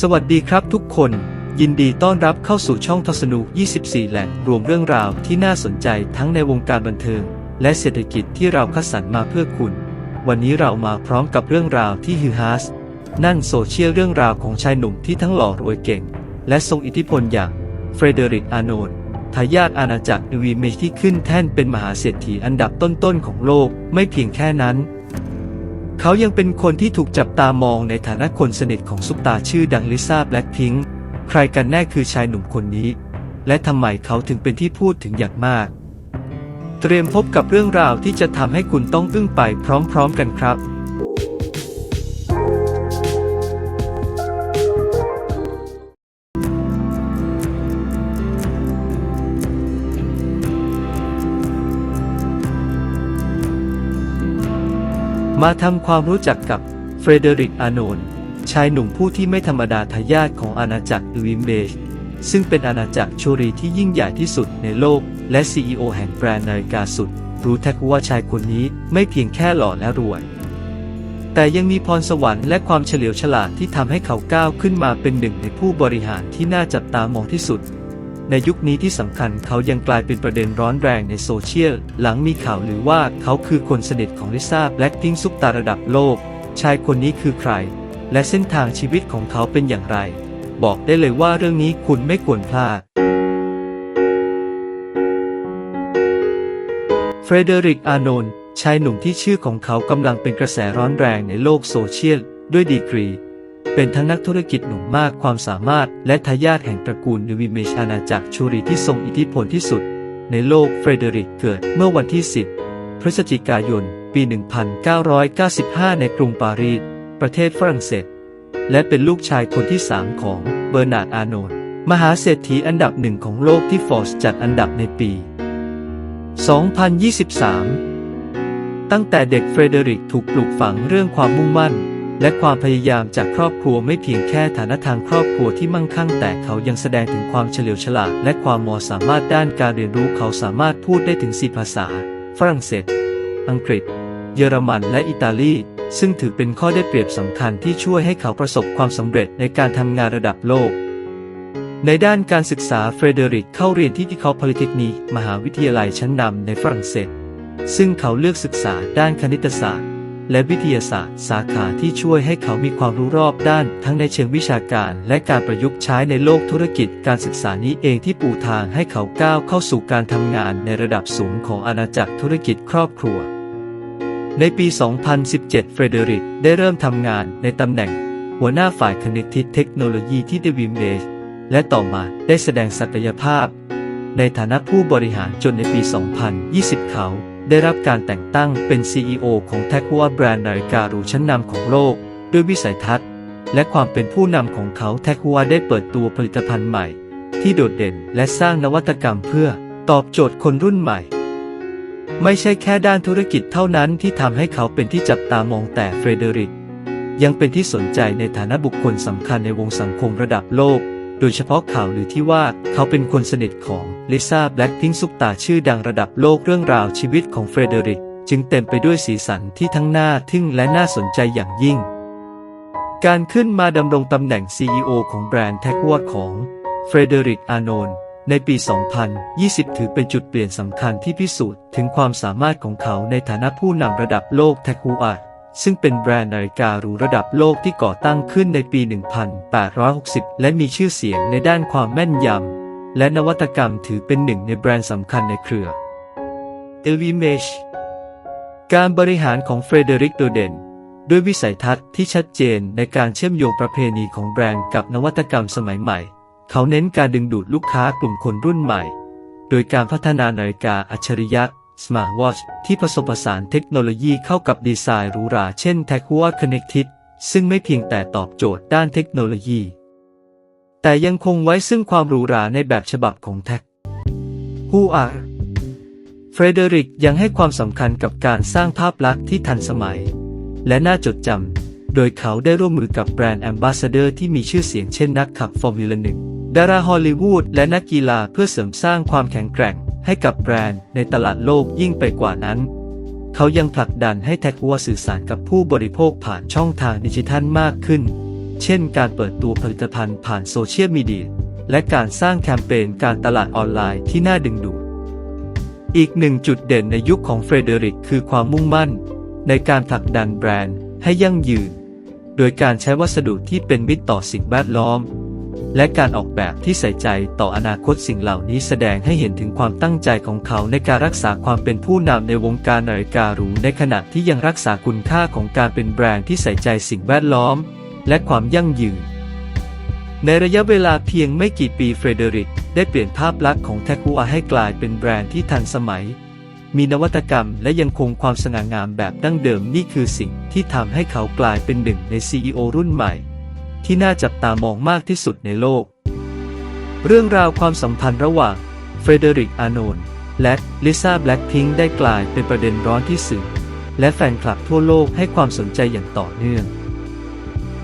สวัสดีครับทุกคน ยินดีต้อนรับเข้าสู่ช่องทศนุ24 แหล่งรวมเรื่องราวที่น่าสนใจทั้งในวงการบันเทิง และเศรษฐกิจที่เราคัดสรรมาเพื่อคุณ วันนี้เรามาพร้อมกับเรื่องราวที่ฮือฮาสนั่นโซเชียลเรื่องราวของชายหนุ่มที่ทั้งหล่อรวยเก่ง และทรงอิทธิพลอย่างเฟรเดริกอาโนนทายาทอาณาจักรนวีเมที่ขึ้นแท่นเป็นมหาเศรษฐีอันดับต้นๆของโลก ไม่เพียงแค่นั้น เขายังเป็นคนที่ถูกจับตามองในฐานะคนสนิทของซุปตาชื่อดังลิซ่าแบล็คพิงค์ใครกันแน่คือชายหนุ่มคนนี้ และทำไมเขาถึงเป็นที่พูดถึงอย่างมาก เตรียมพบกับเรื่องราวที่จะทำให้คุณต้องอึ้งไปพร้อมๆกันครับ มาทำความรู้จักกับเฟรเดริกอาโนน ชายหนุ่มผู้ที่ไม่ธรรมดาทายาทของอาณาจักรลูอิมเบจซึ่งเป็นอาณาจักรโชรีที่ยิ่งใหญ่ที่สุดในโลก และ CEO แห่งแบรนด์นาฬิกาสุด รู้แท้ว่าชายคนนี้ไม่เพียงแค่หล่อและรวย แต่ยังมีพรสวรรค์และความเฉลียวฉลาดที่ทำให้เขาก้าวขึ้นมาเป็นหนึ่งในผู้บริหารที่น่าจับตามองที่สุด ในยุคนี้ที่สำคัญเขายังกลายเป็นประเด็นร้อนแรงในโซเชียล หลังมีข่าวหรือว่าเขาคือคนสนิทของลิซ่าแบล็คพิงซุปตาระดับโลก ชายคนนี้คือใคร และเส้นทางชีวิตของเขาเป็นอย่างไร บอกได้เลยว่าเรื่องนี้คุณไม่ควรพลาดเฟรเดริก อาโนนชายหนุ่มที่ชื่อของเขากำลังเป็นกระแสร้อนแรงในโลกโซเชียล ด้วยดีกรี เป็นทั้งนักธุรกิจหนุ่มมากความสามารถ และทายาทแห่งตระกูลนวิเมชอาณาจักรชูรีที่ทรงอิทธิพลที่สุด ในโลกเฟรเดริกเกิดเมื่อวันที่ 10 พฤศจิกายน ปี 1995 ในกรุงปารีสประเทศฝรั่งเศส และเป็นลูกชายคนที่สามของเบอร์นาร์ดอาโนนมหาเศรษฐีอันดับหนึ่งของโลกที่ฟอร์สจัดอันดับในปี 2023 ตั้งแต่เด็กเฟรเดริกถูกปลูกฝังเรื่องความมุ่งมั่น และความพยายามจากครอบครัวไม่เพียงแค่ฐานะทางครอบครัวที่มั่งคั่งแต่เขายังแสดงถึงความเฉลียวฉลาดและความมอสามารถด้านการเรียนรู้เขาสามารถพูดได้ถึงสี่ภาษา ฝรั่งเศส อังกฤษ เยอรมันและอิตาลี ซึ่งถือเป็นข้อได้เปรียบสำคัญที่ช่วยให้เขาประสบความสำเร็จในการทำงานระดับโลก ในด้านการศึกษาเฟรเดริกเข้าเรียนที่ที่คอพลิเทคนิคมหาวิทยาลัยชั้นนำในฝรั่งเศส ซึ่งเขาเลือกศึกษาด้านคณิตศาสตร์ และวิทยาศาสตร์ สาขาที่ช่วยให้เขามีความรู้รอบด้าน ทั้งในเชิงวิชาการ และการประยุกต์ใช้ในโลกธุรกิจการศึกษานี้เองที่ปูทางให้เขาก้าวเข้าสู่การทำงานในระดับสูงของอาณาจักรธุรกิจครอบครัว ในปี 2017 เฟรเดริกได้เริ่มทำงานในตำแหน่ง หัวหน้าฝ่ายคณิตเทคโนโลยีที่เดวิมเบสและต่อมาได้แสดงศักยภาพ ในฐานะผู้บริหารจนในปี 2020 เขา ได้รับการแต่งตั้งเป็น CEO ของแท็กว่าแบรนด์นาฬิกาหรูชั้นนำของโลก ด้วยวิสัยทัศน์ และความเป็นผู้นำของเขาแท็กว่าได้เปิดตัวผลิตภัณฑ์ใหม่ ที่โดดเด่นและสร้างนวัตกรรมเพื่อตอบโจทย์คนรุ่นใหม่ ไม่ใช่แค่ด้านธุรกิจเท่านั้นที่ทำให้เขาเป็นที่จับตามองแต่เฟรเดริก ยังเป็นที่สนใจในฐานะบุคคลสำคัญในวงสังคมระดับโลก โดยเฉพาะข่าวหรือที่ว่าเขาเป็นคนสนิทของ ลิซ่าแบล็คพิงซุปตาชื่อดังระดับโลกเรื่องราวชีวิตของเฟรเดริก จึงเต็มไปด้วยสีสันที่ทั้งน่าทึ่งและน่าสนใจอย่างยิ่ง การขึ้นมาดำรงตำแหน่ง CEO ของแบรนด์แท็กวอร์ของเฟรเดริก อาโนนในปี 2020 ถือเป็นจุดเปลี่ยนสำคัญที่พิสูจน์ถึงความสามารถของเขาในฐานะผู้นำระดับโลกแท็กวอร์ซึ่งเป็นแบรนด์นาฬิกาหรูระดับโลกที่ก่อตั้งขึ้นในปี 1860 และมีชื่อเสียงในด้านความแม่นยำ และนวัตกรรมถือเป็นหนึ่งในแบรนด์สำคัญในเครือ e l v i m a g e การบริหารของเฟรเดริกโดเดนด้วยวิสัยทัศน์ที่ชัดเจนในการเชื่อมโยงประเพณีของแบรนด์กับนวัตกรรมสมัยใหม่ เขาเน้นการดึงดูดลูกค้ากลุ่มคนรุ่นใหม่ โดยการพัฒนานาฬิกาอัจฉริยะ Smart Watch ที่ผสมผสานเทคโนโลยีเข้ากับดีไซน์หรูหราเช่น t a g u a Connected ซึ่งไม่เพียงแต่ตอบโจทย์ด้านเทคโนโลยี แต่ยังคงไว้ซึ่งความหรูหราในแบบฉบับของแท็ก Who are เฟรเดริกยังให้ความสำคัญกับการสร้างภาพลักษณ์ที่ทันสมัย และน่าจดจำ โดยเขาได้ร่วมมือกับแบรนด์แอมบาสเดอร์ที่มีชื่อเสียงเช่นนักขับฟอร์มูลาหนึ่งดาราฮอลลีวูดและนักกีฬาเพื่อเสริมสร้างความแข็งแกร่งให้กับแบรนด์ในตลาดโลกยิ่งไปกว่านั้น เขายังผลักดันให้แท็กวัวสื่อสารกับผู้บริโภคผ่านช่องทางดิจิทัลมากขึ้น เช่นการเปิดตัวผลิตภัณฑ์ผ่านโซเชียลมีเดียและการสร้างแคมเปญการตลาดออนไลน์ที่น่าดึงดูด อีกหนึ่งจุดเด่นในยุคของเฟรเดริกคือความมุ่งมั่น ในการผลักดันแบรนด์ให้ยั่งยืน โดยการใช้วัสดุที่เป็นมิตรต่อสิ่งแวดล้อม และการออกแบบที่ใส่ใจต่ออนาคตสิ่งเหล่านี้แสดงให้เห็นถึงความตั้งใจของเขาในการรักษาความเป็นผู้นำในวงการนาฬิกาหรูในขณะที่ยังรักษาคุณค่าของการเป็นแบรนด์ที่ใส่ใจสิ่งแวดล้อม และความยั่งยืน ในระยะเวลาเพียงไม่กี่ปีเฟรเดริกได้เปลี่ยนภาพลักษณ์ของแทคูอาให้กลายเป็นแบรนด์ที่ทันสมัย มีนวัตกรรมและยังคงความสง่างามแบบดั้งเดิมนี่คือสิ่งที่ทำให้เขากลายเป็นหนึ่งใน CEO รุ่นใหม่ ที่น่าจับตามองมากที่สุดในโลก เรื่องราวความสัมพันธ์ระหว่างเฟรเดริก อาโนนและลิซ่าแบล็กพิงได้กลายเป็นประเด็นร้อนที่สื่อและแฟนคลับทั่วโลกให้ความสนใจอย่างต่อเนื่อง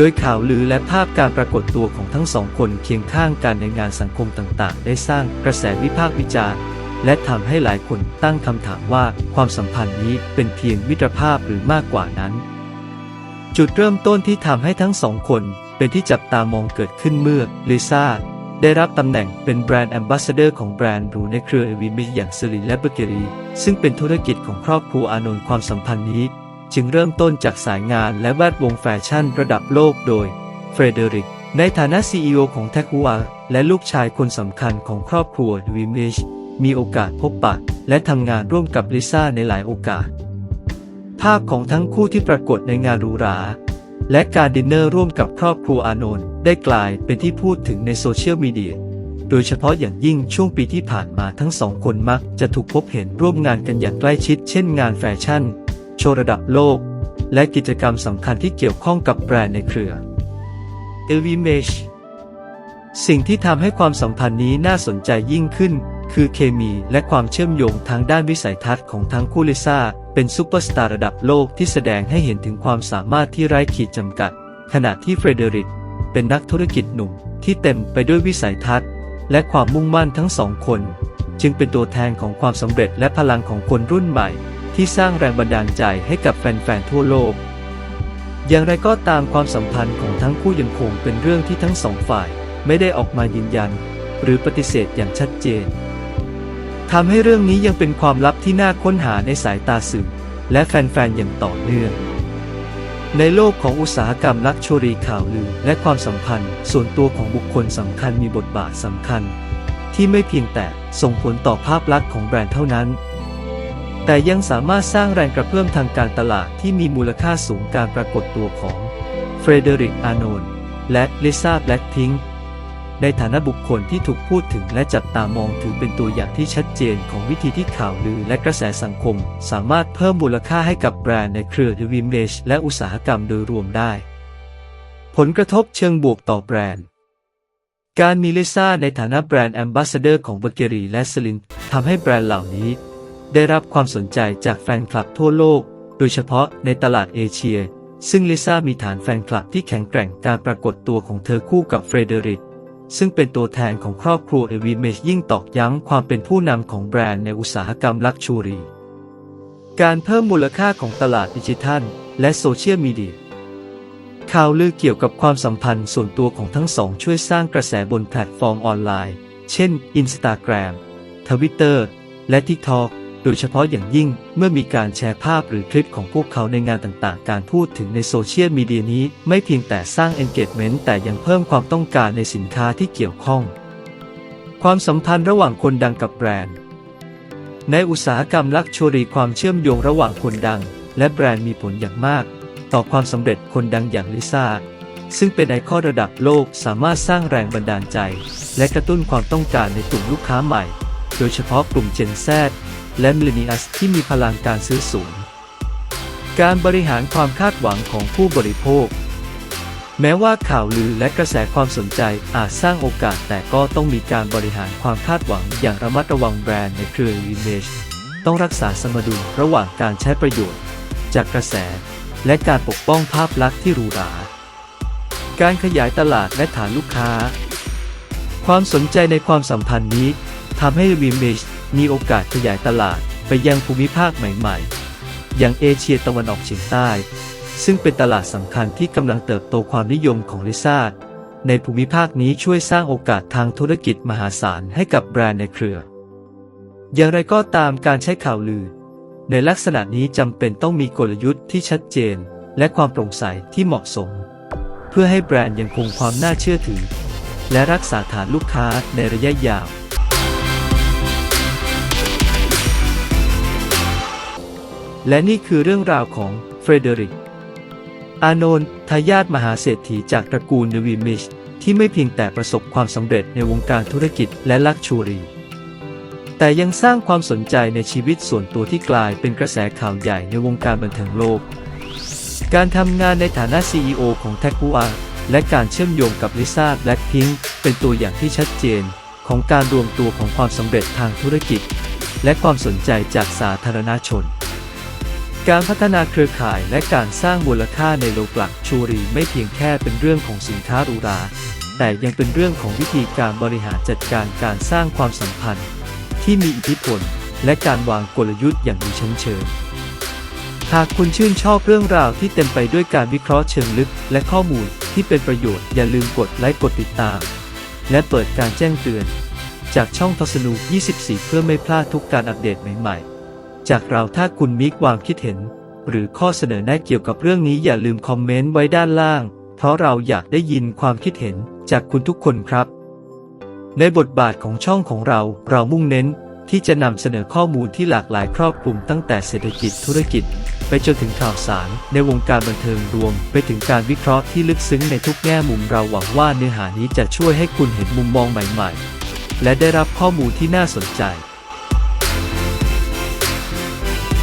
โดยข่าวลือและภาพการปรากฏตัวของทั้งสองคนเคียงข้างกันในงานสังคมต่างๆ ได้สร้างกระแสวิพากษ์วิจารณ์และทำให้หลายคนตั้งคำถามว่าความสัมพันธ์นี้เป็นเพียงมิตรภาพหรือมากกว่านั้น จุดเริ่มต้นที่ทำให้ทั้งสองคนเป็นที่จับตามองเกิดขึ้นเมื่อลิซ่าได้รับตำแหน่งเป็นแบรนด์แอมบาสเดอร์ของแบรนด์หรูในเครือเอวีมิอย่างสลินและเบเกอรี่ซึ่งเป็นธุรกิจของครอบครัวอานนท์ความสัมพันธ์นี้ จึงเริ่มต้นจากสายงานและแวดวงแฟชั่นระดับโลกโดยเฟรเดริก ในฐานะ CEO ของแทคัวและลูกชายคนสำคัญของครอบครัววิมเมชมีโอกาสพบปะ และทำงานร่วมกับลิซ่าในหลายโอกาส ภาพของทั้งคู่ที่ปรากฏในงานหรูหราและการดินเนอร์ร่วมกับครอบครัวอานนท์ได้กลายเป็นที่พูดถึงในโซเชียลมีเดีย โดยเฉพาะอย่างยิ่งช่วงปีที่ผ่านมาทั้งสองคนมักจะถูกพบเห็นร่วมงานกันอย่างใกล้ชิดเช่นงานแฟชั่น โชว์ระดับโลก และกิจกรรมสำคัญที่เกี่ยวข้องกับแบรนด์ในเครือ l v m e s h สิ่งที่ทำให้ความสัมพันธ์นี้น่าสนใจยิ่งขึ้น คือเคมีและความเชื่อมโยงทางด้านวิสัยทัศน์ของทั้งคู่ลิซ่า เป็นซูเปอร์สตาร์ระดับโลกที่แสดงให้เห็นถึงความสามารถที่ไร้ขีดจำกัด ขณะที่เฟรเดริกเป็นนักธุรกิจหนุ่มที่เต็มไปด้วยวิสัยทัศน์ และความมุ่งมั่นทั้งสองคน จึงเป็นตัวแทนของความสำเร็จและพลังของคนรุ่นใหม่ ที่สร้างแรงบันดาลใจให้กับแฟนๆทั่วโลก อย่างไรก็ตามความสัมพันธ์ของทั้งคู่ยังคงเป็นเรื่องที่ทั้งสองฝ่ายไม่ได้ออกมายืนยัน หรือปฏิเสธอย่างชัดเจนทำให้เรื่องนี้ยังเป็นความลับที่น่าค้นหาในสายตาสื่อและแฟนๆอย่างต่อเนื่อง ในโลกของอุตสาหกรรมลักชัวรีข่าวลือและความสัมพันธ์ ส่วนตัวของบุคคลสำคัญมีบทบาทสำคัญ ที่ไม่เพียงแต่ส่งผลต่อภาพลักษณ์ของแบรนด์เท่านั้น แต่ยังสามารถสร้างแรงกระเพื่อมทางการตลาดที่มีมูลค่าสูงการปรากฏตัวของเฟรเดริก อาโนนและลิซ่า แบล็กพิงค์ในฐานะบุคคลที่ถูกพูดถึงและจับตามองถือเป็นตัวอย่างที่ชัดเจนของวิธีที่ข่าวลือและกระแสสังคม สามารถเพิ่มมูลค่าให้กับแบรนด์ในเครือเดวิมเมชและอุตสาหกรรมโดยรวมได้ ผลกระทบเชิงบวกต่อแบรนด์ การมีลิซ่าในฐานะแบรนด์แอมบาสเดอร์ของเบเกอรี่และสลินทำให้แบรนด์เหล่านี้ ได้รับความสนใจจากแฟนคลับทั่วโลก โดยเฉพาะในตลาดเอเชีย ซึ่งลิซ่ามีฐานแฟนคลับที่แข็งแกร่งการปรากฏตัวของเธอคู่กับเฟรเดริกซึ่งเป็นตัวแทนของครอบครัวเอวีเมชยิ่งตอกย้ำความเป็นผู้นำของแบรนด์ในอุตสาหกรรมลักชูรี การเพิ่มมูลค่าของตลาดดิจิทัล และโซเชียลมีเดียข่าวลือเกี่ยวกับความสัมพันธ์ส่วนตัวของทั้งสองช่วยสร้างกระแสบนแพลตฟอร์มออนไลน์ เช่น Instagram Twitter และ TikTok โดยเฉพาะอย่างยิ่งเมื่อมีการแชร์ภาพหรือคลิปของพวกเขาในงานต่างๆ การพูดถึงในโซเชียลมีเดียนี้ไม่เพียงแต่สร้าง engagement แต่ยังเพิ่มความต้องการในสินค้าที่เกี่ยวข้อง ความสัมพันธ์ระหว่างคนดังกับแบรนด์ ในอุตสาหกรรมลักชัวรีความเชื่อมโยงระหว่างคนดัง และแบรนด์มีผลอย่างมาก ต่อความสำเร็จคนดังอย่างลิซ่าซึ่งเป็นไอคอนระดับโลกสามารถสร้างแรงบันดาลใจ และกระตุ้นความต้องการในกลุ่มลูกค้าใหม่ โดยเฉพาะกลุ่ม Gen Z และมิลเนียสที่มีพลังการซื้อสูง การบริหารความคาดหวังของผู้บริโภค แม้ว่าข่าวลือและกระแสความสนใจอาจสร้างโอกาสแต่ก็ต้องมีการบริหารความคาดหวังอย่างระมัดระวังแบรนด์ในเครือ Image ต้องรักษาสมดุลระหว่างการใช้ประโยชน์ จากกระแส และการปกป้องภาพลักษณ์ที่หรูหรา การขยายตลาดและฐานลูกค้า ความสนใจในความสัมพันธ์นี้ทำให้ Image มี มีโอกาสขยายตลาดไปยังภูมิภาคใหม่ๆ อย่างเอเชียตะวันออกเฉียงใต้ ซึ่งเป็นตลาดสำคัญที่กำลังเติบโตความนิยมของลิซ่าในภูมิภาคนี้ช่วยสร้างโอกาสทางธุรกิจมหาศาลให้กับแบรนด์ในเครือ อย่างไรก็ตามการใช้ข่าวลือ ในลักษณะนี้จำเป็นต้องมีกลยุทธ์ที่ชัดเจน และความโปร่งใสที่เหมาะสม เพื่อให้แบรนด์ยังคงความน่าเชื่อถือ และรักษาฐานลูกค้าในระยะยาว และนี่คือเรื่องราวของเฟรเดริก อานนทายาทมหาเศรษฐีจากตระกูลนวีมิช ที่ไม่เพียงแต่ประสบความสำเร็จในวงการธุรกิจและลักชูรี แต่ยังสร้างความสนใจในชีวิตส่วนตัวที่กลายเป็นกระแสข่าวใหญ่ในวงการบันเทิงโลก การทำงานในฐานะ CEO ของ t a g u a และการเชื่อมโยงกับลิซ่าแบล็ p พิงเป็นตัวอย่างที่ชัดเจนของการรวมตัวของความสำเร็จทางธุรกิจ และความสนใจจากสาธารณชน การพัฒนาเครือข่ายและการสร้างมูลค่าในโลกหลักชูรีไม่เพียงแค่เป็นเรื่องของสินค้าหรูหรา แต่ยังเป็นเรื่องของวิธีการบริหารจัดการการสร้างความสัมพันธ์ ที่มีอิทธิพล และการวางกลยุทธ์อย่างมีชั้นเชิง หากคุณชื่นชอบเรื่องราวที่เต็มไปด้วยการวิเคราะห์เชิงลึก และข้อมูลที่เป็นประโยชน์อย่าลืมกดไลค์กดติดตาม และเปิดการแจ้งเตือน จากช่องทศนู24 เพื่อไม่พลาดทุกการอัปเดตใหม่ๆ จากเราถ้าคุณมีความคิดเห็น หรือข้อเสนอแนะเกี่ยวกับเรื่องนี้อย่าลืมคอมเมนต์ไว้ด้านล่าง เพราะเราอยากได้ยินความคิดเห็นจากคุณทุกคนครับ ในบทบาทของช่องของเราเรามุ่งเน้นที่จะนำเสนอข้อมูลที่หลากหลายครอบคลุมตั้งแต่เศรษฐกิจธุรกิจ ไปจนถึงข่าวสาร ในวงการบันเทิงรวม ไปถึงการวิเคราะห์ที่ลึกซึ้งในทุกแง่มุมเราหวังว่าเนื้อหานี้จะช่วยให้คุณเห็นมุมมองใหม่ ๆ และได้รับข้อมูลที่น่าสนใจ